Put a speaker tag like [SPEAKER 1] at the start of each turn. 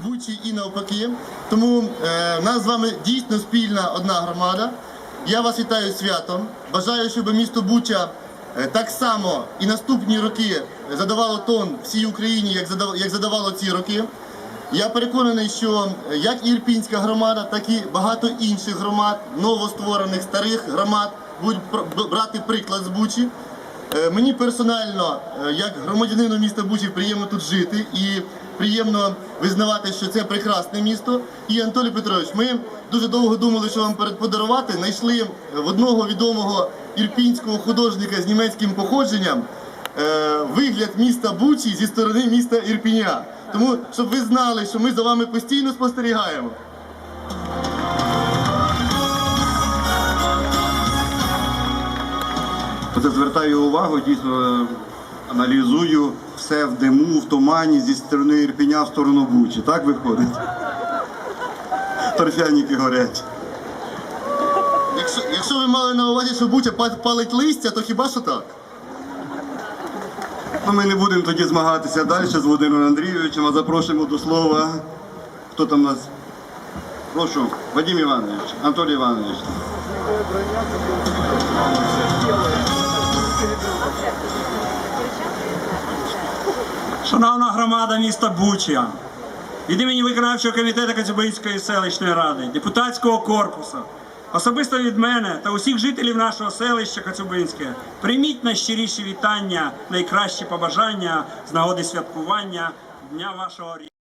[SPEAKER 1] Бучі і навпаки. Тому е, в нас з вами дійсно спільна одна громада. Я вас вітаю святом. Бажаю, щоб місто Буча е, так само і наступні роки задавало тон всій Україні, як задав- як задавало ці роки. Я переконаний, що е, як Ірпінська громада, так і багато інших громад, новостворених старих громад будуть брати приклад з Бучі. Е, Мені персонально, е, як громадянину міста Бучі, приємно тут жити і приємно визнавати, що це прекрасне місто. І Анатолій Петрович, ми дуже довго думали, що вам подарувати. Знайшли в одного відомого ірпінського художника з німецьким походженням е, вигляд міста Бучі зі сторони міста Ірпіня. Тому, щоб ви знали, що ми за вами постійно спостерігаємо.
[SPEAKER 2] Оце звертаю увагу, дійсно аналізую все в диму, в тумані зі сторони Ірпіня в сторону Бучі. Так виходить? Торфяніки горять.
[SPEAKER 1] Якщо, якщо ви мали на увазі, що Буча палить листя, то хіба що так?
[SPEAKER 2] Ну, ми не будемо тоді змагатися далі з Володимиром Андрійовичем, а запрошуємо до слова. Хто там у нас? Прошу, Вадим Іванович, Анатолій Іванович.
[SPEAKER 3] Шановна громада міста Буча, від імені виконавчого комітету Коцюбинської селищної ради, депутатського корпусу, особисто від мене та усіх жителів нашого селища Коцюбинське, прийміть найщиріші вітання, найкращі побажання з нагоди святкування Дня вашого рі-